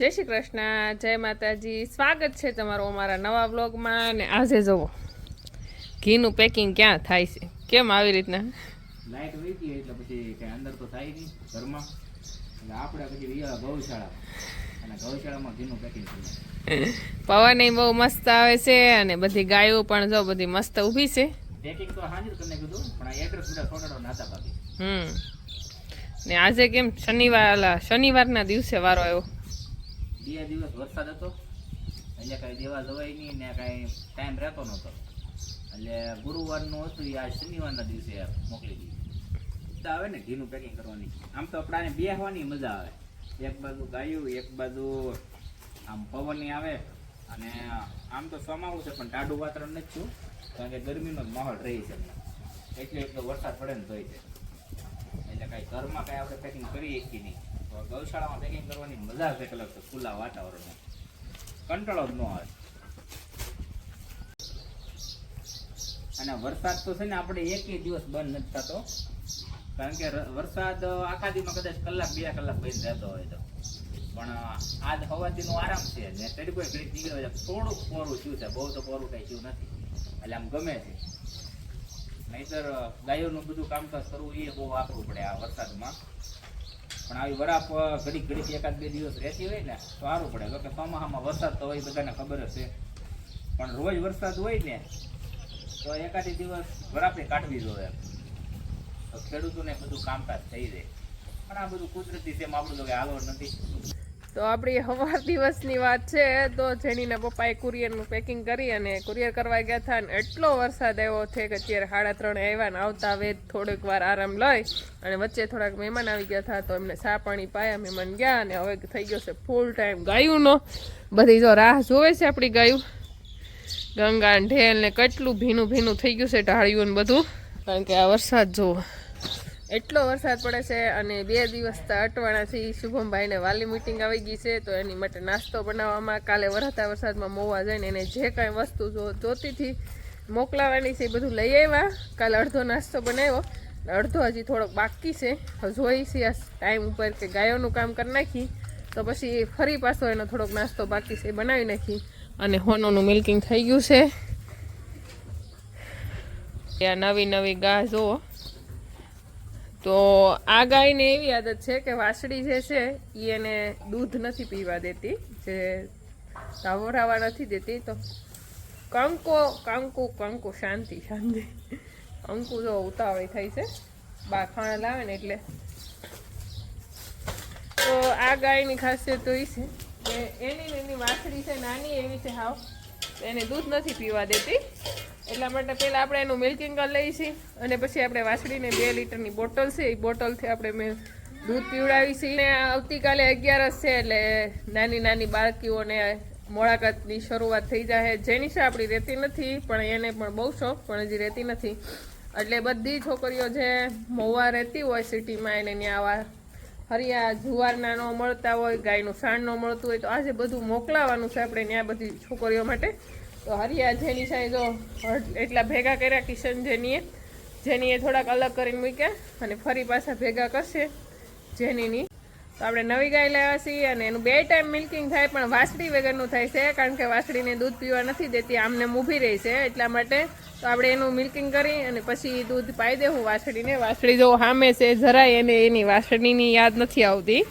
જય શ્રી કૃષ્ણ જય માતાજી. સ્વાગત છે તમારું અમારા નવા બ્લોગમાં અને આજે જુઓ ઘીનું પેકિંગ ક્યાં થાય છે? કેમ આવી રીતના? લાઈટ વહી ગઈ એટલે પછી કઈ અંદર તો થાય નહીં ઘરમાં. એટલે આપણે પછી રહ્યા ગૌશાળા અને ગૌશાળામાં ઘીનું પેકિંગ પવન બહુ મસ્ત આવે છે અને બધી ગાયો પણ જો બધી મસ્ત ઊભી છે. પેકિંગ તો હાજર કરીને કીધું પણ આ એડ્રેસ બધા સોટાડો નાતા બાકી. હમ. ને આજે કેમ શનિવાર શનિવારના દિવસે વારો આવ્યો? બે દિવસ વરસાદ હતો. એટલે કાંઈ દેવા જવાય નહીં ને કાંઈ ટાઈમ રહેતો નહોતો. એટલે ગુરુવારનું હતું એ આ શનિવારના દિવસે મોકલી દીધું. આવે ને ઘીનું પેકિંગ કરવાની. આમ તો આપણાને બેહવાની મજા આવે. એક બાજુ ગાયું, એક બાજુ આમ પવનની આવે. અને આમ તો સમાવું છે, પણ ટાઢું વાતાવરણ નથી થયું, કારણ કે ગરમીનો જ માહોલ રહી છે. એટલે એટલો વરસાદ પડે ને તોય છે. એટલે કાંઈ ઘરમાં કાંઈ આપણે પેકિંગ કરીએ કે નહીં. ગૌશાળામાં પેકિંગ કરવાની મજા જ એક અલગ છે ખુલ્લા વાતાવરણમાં. કંટાળો જ ન આવે. અને વરસાદ તો છે ને આપણે એકેય દિવસ બંધ નથી થતો. કારણ કે વરસાદ આખા દીમાં કદાચ કલાક, બે કલાક બંધ રહેતો હોય તો. પણ આજ હવાજીનો આરામ છે ને તરી કોઈ ઘડી નીકળે છે થોડુંક કોરું થયું છે. બહુ તો કોરું કઈ થયું નથી. એટલે આમ ગમે છે. નહીતર ગાયોનું બધું કામકાજ કરવું એ બહુ વાપરવું પડે આ વરસાદમાં. પણ આવી વરાપ, ઘડીક ઘડીક એકાદ બે દિવસ રહેતી હોય ને, તો સારું પડે. તો કે ચોમાસામાં વરસાદ તો હોય, બધાને ખબર છે. પણ રોજ વરસાદ હોય ને, તો એકાદી દિવસ વરાપે કાઢવી જોઈએ. તો ખેડૂતોને બધું કામકાજ થઈ જાય. પણ આ બધું કુદરતી તેમ આપણું તો કે હાલો નથી. તો આપણી હવા દિવસની વાત છે, તો જેનીના પપ્પાએ કુરિયરનું પેકિંગ કરી અને કુરિયર કરવા ગયા હતા અને એટલો વરસાદ આવ્યો છે કે અત્યારે સાડા ત્રણે આવ્યા ને આવતા વેદ થોડીક વાર આરામ લઈ અને વચ્ચે થોડાક મહેમાન આવી ગયા હતા, તો એમને સા પાણી પાયા, મહેમાન ગયા અને હવે થઈ ગયો છે ફૂલ ટાઈમ ગાયુંનો. બધી જો રાહ જોવે છે આપણી ગાયું. ગંગા ઢેલ ને કેટલું ભીનું ભીનું થઈ ગયું છે ઢાળિયું ને બધું. કારણ કે આ વરસાદ જુઓ એટલો વરસાદ પડે છે અને બે દિવસ અટવાણાથી શુભમભાઈને વાલી મીટિંગ આવી ગઈ છે, તો એની માટે નાસ્તો બનાવવામાં કાલે વરસાદા વરસાદમાં મોવા જઈને એને જે કાંઈ વસ્તુ જો જોતીથી મોકલાવાની છે એ બધું લઈ આવ્યા. કાલે અડધો નાસ્તો બનાવ્યો. અડધો હજી થોડોક બાકી છે. જોઈ છે આ ટાઈમ ઉપર કે ગાયોનું કામ કરી નાખી. તો પછી ફરી પાછો એનો થોડોક નાસ્તો બાકી છે એ બનાવી નાખી. અને હોનોનું મિલ્કિંગ થઈ ગયું છે. આ નવી નવી ગા જુઓ. તો આ ગાયને એવી આદત છે કે વાસળી જે છે એ એને દૂધ નથી પીવા દેતી, જે ધાવરાવા નથી દેતી. તો કંકો, કંકુ કંકુ, શાંતિ શાંતિ. કંકુ જો ઉતાવળી થઈ છે, બા ખાણા લાવે ને એટલે. તો આ ગાયની ખાસિયત તો એ છે કે એની એની વાછડી છે, નાની એવી છે હાવ, એને દૂધ નથી પીવા દેતી. એટલા માટે પહેલાં આપણે એનું મિલ્કિંગ કરી લઈએ અને પછી આપણે વાછડીને બે લીટરની બોટલ છે, એ બોટલથી આપણે મેં દૂધ પીવડાવી છીએ અને આવતીકાલે અગિયારસ છે એટલે નાની નાની બાળકીઓને મોળાકાતની શરૂઆત થઈ જાય જેની છે આપણી રહેતી નથી, પણ એને પણ બહુ શોખ, પણ હજી રહેતી નથી. એટલે બધી છોકરીઓ જે મોવા રહેતી હોય સિટીમાં એને ત્યાં આવા હરિયા જુવારના ન મળતા હોય, ગાયનું સાણ ન મળતું હોય, તો આજે બધું મોકલાવાનું છે આપણે ત્યાં બધી છોકરીઓ માટે. તો હરિયા જેની સાંઈ જો એટલા ભેગા કર્યા કિશન જેનીએ. જેનીએ થોડાક અલગ કરીને મૂક્યા અને ફરી પાછા ભેગા કરશે જેનીની. તો આપણે નવી ગાય લાવ્યા છીએ અને એનું બે ટાઈમ મિલ્કિંગ થાય પણ વાસળી વગરનું થાય છે, કારણ કે વાસળીને દૂધ પીવા નથી દેતી, આમને ઊભી રહી છે એટલા માટે તો આપણે એનું મિલ્કિંગ કરી અને પછી દૂધ પાઈ દેવું વાસળીને. વાસળી જો સામે છે, જરાય એને એની વાસળીની યાદ નથી આવતી.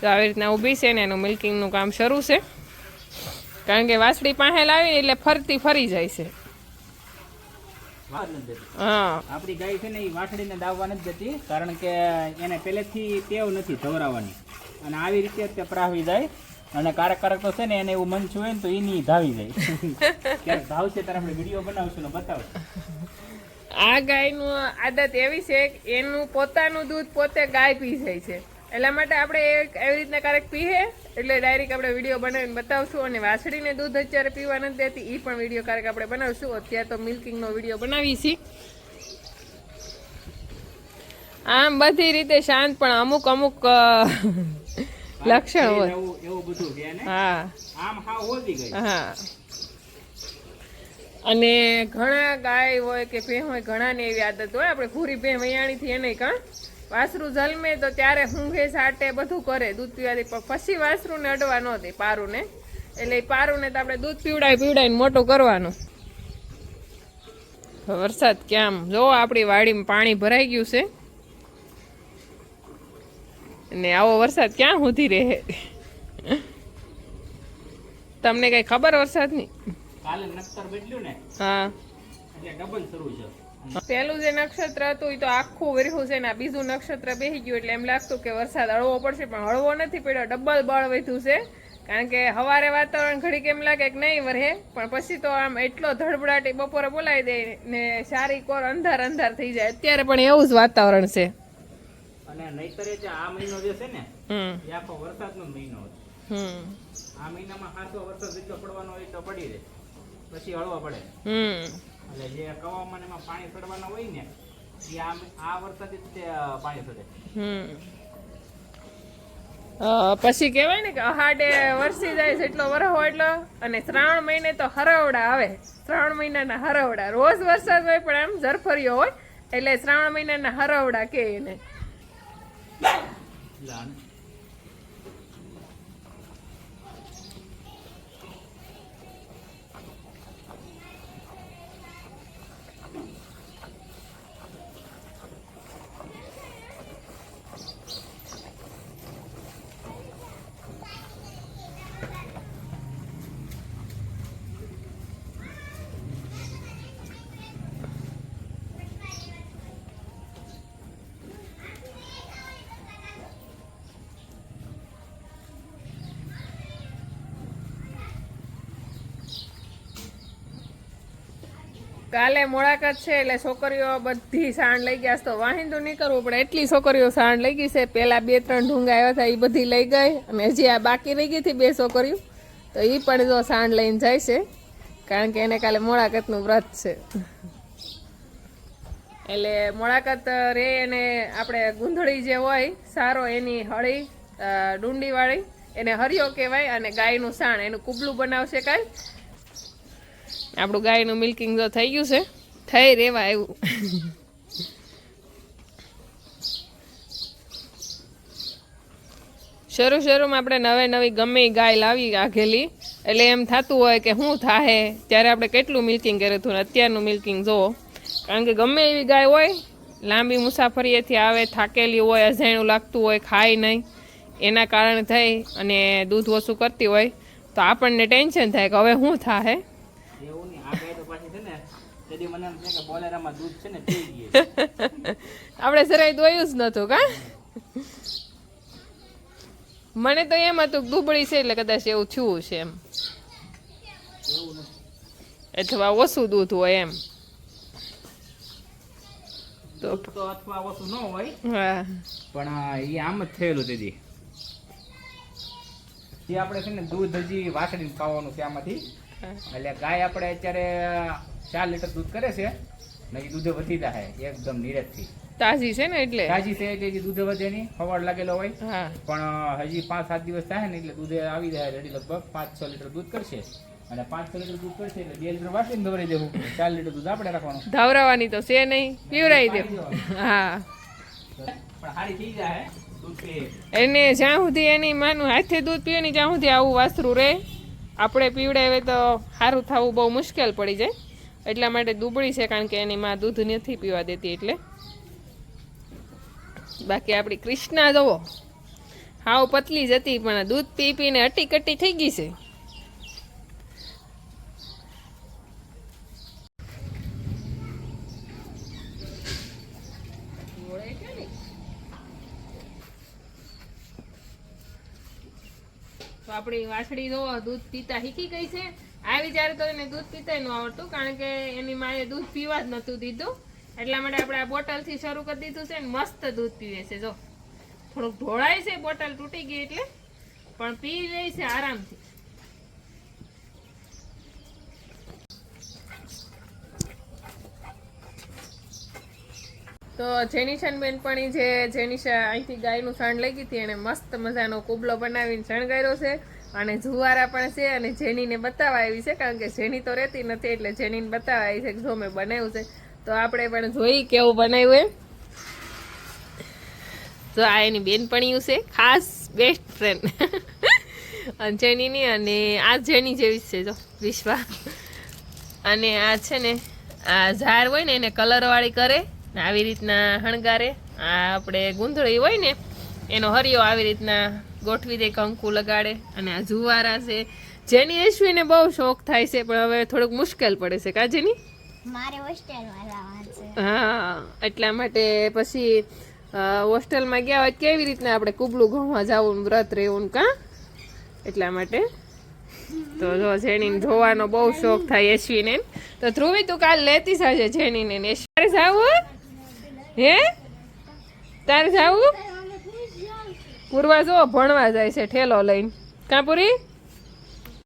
તો આવી રીતના ઊભી છે ને એનું મિલ્કિંગનું કામ શરૂ છે. કારણ કે વાસડી પાસે લાવી એટલે ફરતી ફરી જાય છે. આપણી ગાય છે ને એ વાસળીને દાવવા નથી જતી કારણ કે એને પહેલેથી ટેવ નથી ધવરાવાની. અને આવી રીતે તે પ્રાહવી જાય. અને કારક કારક તો છે ને એને એવું મન છું હોય ને તો એની ધાવી જાય. ક્યારેક ધાવશે ત્યારે આપણે વીડિયો બનાવશું ને બતાવશું. આ ગાયનું આદત એવી છે કે એનું પોતાનું દૂધ પોતે ગાય પી જાય છે. એટલા માટે આપણે એક એવી રીતના ક્યારેક પીએ એટલે ડાયરેક્ટ આપણે વીડિયો બનાવીને બતાવશું અને વાછડીને દૂધ અત્યારે પીવા નથી દેતી એ પણ વીડિયો ક્યારેક આપણે બનાવશું. અત્યારે તો મિલ્કિંગનો વીડિયો બનાવી છીએ આમ બધી રીતે શાંત પણ અમુક અમુક લક્ષણ હોય. એવું એવું બધું હા. આમ હા હોતી ગઈ. હા. અને ઘણા ગાય હોય કે ભેં હોય ઘણાને એવી આદત હોય. આપણે ભૂરી ભેં વૈયાણીથી એને કાં? વાસરું જલમે તો ત્યારે હુંઘે સાટે બધું કરે. દૂધ પીવાથી પણ પછી વાસરુંને અડવા ન દે પારુને. એટલે એ પારુને તો આપણે દૂધ પીવડાય પીવડાવીને મોટું કરવાનું. વરસાદ ક્યાં જો આપણી વાડીમાં પાણી ભરાઈ ગયું છે. ને આવો વરસાદ ક્યાં સુધી રહે? તમને કઈ ખબર વરસાદની? કાલે નક્કર બદલ્યું ને? હા. એટલે ડબલ શરૂ છે. પહેલું જે નક્ષત્ર હતું એ તો આખું વર્યું છે ને આ બીજું નક્ષત્ર બેસી ગયું એટલે એમ લાગતું કે વરસાદ હળવો પડશે પણ હળવો નથી પડ્યો ડબલ બળ વધ્યું છે. કારણ કે હવારે વાતાવરણ ઘડીક એમ લાગે કે નહીં વરહે પણ પછી તો આમ એટલો ધડબડાટી બપોરે બોલાવી દે ને સારી કોર અંધાર અંધાર થઈ જાય. અત્યારે પણ એવું જ વાતાવરણ છે. અને નહીતર જે આ મહિનો જે છે ને હમ. એ આખો વરસાદનો મહિનો હમ. આ મહિનામાં ખાસો વરસાદ જેટલો પડવાનો એટલો પડી રહે. પછી હળવા પડે. હમ. એટલે જે કવામાં એમાં પાણી ચડવાના હોય ને એ આમ આ વરસાદ જ પાણી ચડે પછી કહેવાય ને કે અહાડે વરસી જાય છે એટલો વરહો એટલો અને શ્રાવણ મહિને તો હરવડા આવે. શ્રાવણ મહિનાના હરવડા. રોજ વરસાદ હોય પણ આમ ઝરફર્યો હોય એટલે શ્રાવણ મહિનાના હરવડા કે એને. કાલે મોળાકત છે એટલે છોકરીઓ બધી સાણ લઈ ગયા તો વાહિંદુ નહીં કરવું પણ એટલી છોકરીઓ સાણ લઈ ગઈ છે. પહેલાં બે ત્રણ ઢૂંગા આવ્યા હતા એ બધી લઈ ગઈ. અને હજી આ બાકી રહી ગઈ હતી બે છોકરીઓ. તો એ પણ જો સાણ લઈને જાય છે. કારણ કે એને કાલે મોળાકતનું વ્રત છે. એટલે મોળાકત રે એને આપણે ગુંધળી જે હોય, સારો એની હળી ડુંડીવાળી, એને હરિયો કહેવાય અને ગાયનું સાણ, એનું કુબલું બનાવશે કાંઈ. આપણું ગાયનું મિલ્કિંગ તો થઈ ગયું છે. થઈ રેવા એવું શરૂ શરૂમાં આપણે નવે નવી ગમે ગાય લાવી આઘેલી એટલે એમ થતું હોય કે શું થાહે, ત્યારે આપણે કેટલું મિલ્કિંગ કર્યું હતું ને અત્યારનું મિલ્કિંગ જુઓ કારણ કે ગમે એવી ગાય હોય, લાંબી મુસાફરીએથી આવે, થાકેલી હોય, અજાણ્યું લાગતું હોય, ખાય નહીં. એના કારણે થઈ અને દૂધ ઓછું કરતી હોય. તો આપણને ટેન્શન થાય કે હવે શું થાહે એવું નહીં આ ગાય તો પાછી છે ને તેથી મને એમ છે કે બોલેરામાં દૂધ છે ને પી ગઈ આપણે સરાઈ દોયું જ નતું કા? મને તો એમ હતું દુબળી છે એટલે કદાચ એવું થયું છે એમ. અથવા ઓછું દૂધ હોય એમ. તો અથવા ઓછું ન હોય. હા. પણ એ આમ જ થયેલું દીદી જે. આપણે છે ને દૂધ હજી વાસળીને ખાવાનું છે આમાંથી. એટલે ગાય આપણે અત્યારે ચાર લીટર દૂધ કરે છે ને એ દૂધ વધી જાય એકદમ નીરજથી. તાજી છે ને એટલે? તાજી છે એટલે દૂધે વધે નહીં હવાડ લાગેલો હોય. હા. પણ હજી પાંચ સાત દિવસ થાય ને એટલે દૂધ આવી જાય રેડી લગભગ પાંચ છ લીટર દૂધ કરશે. અને પાંચ છ લીટર દૂધ કરશે એટલે બે લીટર વાસળીને દોરી દેવું. ચાર લીટર દૂધ આપણે રાખવાનું. ધાવરાવાની તો છે નહીં પીવડાવી દે હા. પણ હારી થઈ જાય એને જ્યાં સુધી એની માનું હાથે દૂધ પીવે ને જ્યાં સુધી આવું વાસરું રહે. આપણે પીવડાવે તો સારું થવું બહુ મુશ્કેલ પડી જાય. એટલા માટે દુબળી છે કારણ કે એની માં દૂધ નથી પીવા દેતી એટલે. બાકી આપણી કૃષ્ણા જવો. હાવ પતલી જ હતી, પણ દૂધ પી પીને અટી કટી થઈ ગઈ છે. તો આપણી વાછડી જો દૂધ પીતા શીખી ગઈ છે. આવી જ્યારે તો એને દૂધ પીતા ન આવડતું, કારણ કે એની માએ દૂધ પીવા જ નહોતું દીધું. એટલા માટે આપણે આ બોટલથી શરૂ કરી દીધું છે મસ્ત દૂધ પીવે છે, જો. થોડુંક ઢોળાય છે, બોટલ તૂટી ગઈ એટલે, પણ પી લે છે આરામથી. તો જેનિશન બેનપણી જે જેનિશા અહીંથી ગાયનું સાંડ લઈ ગઈ હતી એણે મસ્ત મજાનો કુબલો બનાવીને શણગાર્યો છે. અને જુવારા પણ છે અને જેનીને બતાવવા આવી છે, કારણ કે જેની તો રહેતી નથી એટલે જેનીને બતાવવા આવી છે કે જો મેં બનાવ્યું છે. તો આપણે પણ જોઈ કેવું બનાવ્યું એમ. તો આ એની બેનપણીયું છે, ખાસ બેસ્ટ ફ્રેન્ડ અને જેનીની અને આ જેની જેવી છે, જો, વિશ્વા. અને આ છે ને, આ ઝાર હોય ને એને કલરવાળી કરે ને આવી રીતના હણગારે. આ આપણે ગુંધળી હોય ને, એનો હરિયો આવી રીતના ગોઠવી દે કંકુ લગાડે અને આ જુવારા છે. જેની યશ્વીને બહુ શોખ થાય છે પણ હવે થોડુંક મુશ્કેલ પડે છે. કાજીની મારે હોસ્ટેલમાં જવાનું છે. હા એટલા માટે પછી હોસ્ટેલમાં ગયા હોય કેવી રીતના આપણે કુબલું ઘઉંમાં જવું વ્રત રહેવું કા? એટલા માટે. તો જો જેનીને જોવાનો બહુ શોખ થાય યશ્વીને તો ધ્રુવી તું કાલ લેતી સાજે જેનીને ને. યશ્વી. તારે જાવું હે? તારે જાવું? પૂર્વા જો ભણવા જાય છે ઠેલો લઈને. કાં પૂરી?